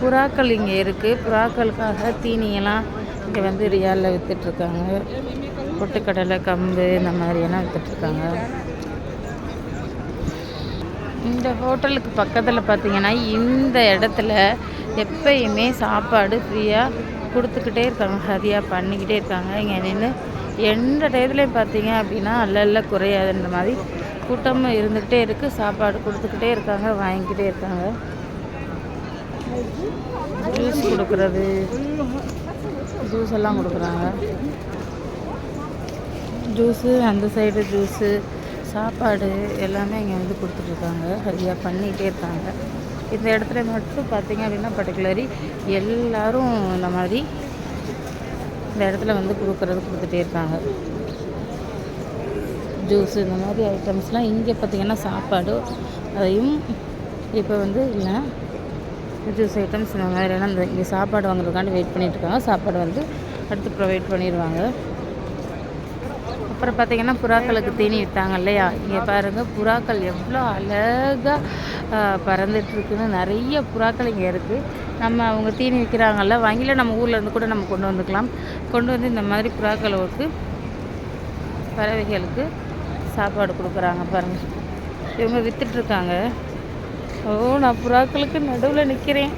புறாக்கள் இங்கே இருக்குது புறாக்களுக்காக தீனியெல்லாம் இங்கே வந்து ரியாலில் விற்றுட்ருக்காங்க பொட்டுக்கடலை கம்பு இந்த மாதிரியெல்லாம் விற்றுட்ருக்காங்க இந்த ஹோட்டலுக்கு பக்கத்தில் பார்த்தீங்கன்னா இந்த இடத்துல எப்பயுமே சாப்பாடு ஃப்ரீயாக கொடுத்துக்கிட்டே இருக்காங்க. ஹரியாக பண்ணிக்கிட்டே இருக்காங்க. இங்கே நின்று எந்த டயத்துலேயும் பார்த்தீங்க அப்படின்னா அல்ல குறையாதுன்ற மாதிரி கூட்டமும் இருந்துக்கிட்டே இருக்குது சாப்பாடு கொடுத்துக்கிட்டே இருக்காங்க வாங்கிக்கிட்டே இருக்காங்க. ஜூஸ் கொடுக்குறது. ஜூஸ் எல்லாம் கொடுக்குறாங்க. ஜூஸு அந்த சைடு ஜூஸு சாப்பாடு எல்லாமே இங்கே வந்து கொடுத்துட்ருக்காங்க. ஹரியாக பண்ணிகிட்டே இருக்காங்க. இந்த இடத்துல மட்டும் பார்த்திங்க அப்படின்னா பர்டிகுலரி எல்லோரும் இந்த மாதிரி இந்த இடத்துல வந்து கொடுக்குறது கொடுத்துட்டே இருக்காங்க. ஜூஸ் இந்த மாதிரி ஐட்டம்ஸ்லாம் இங்கே பார்த்தீங்கன்னா சாப்பாடு அதையும் இப்போ வந்து இல்லை. ஜூஸ் ஐட்டம்ஸ் இந்த மாதிரியெல்லாம் இந்த இங்கே சாப்பாடு வாங்குறதுக்காண்டி வெயிட் பண்ணிட்டு இருக்காங்க சாப்பாடு வந்து அடுத்து ப்ரொவைட் பண்ணிடுவாங்க. அப்புறம் பார்த்திங்கன்னா புறாக்களுக்கு தீனி விற்றாங்க இல்லையா? இங்கே பாருங்கள் புறாக்கள் எவ்வளோ அழகாக பறந்துட்டுருக்குன்னு நிறைய புறாக்கள் இங்கே இருக்குது நம்ம அவங்க தீனி விற்கிறாங்கல்ல வாங்கில நம்ம ஊரில் இருந்து கூட நம்ம கொண்டு வந்துக்கலாம். கொண்டு வந்து இந்த மாதிரி புறாக்களுக்கு பறவைகளுக்கு சாப்பாடு கொடுக்குறாங்க பாருங்கள் இவங்க விற்றுட்ருக்காங்க ஓ நான் புறாக்களுக்கு நடுவில் நிற்கிறேன்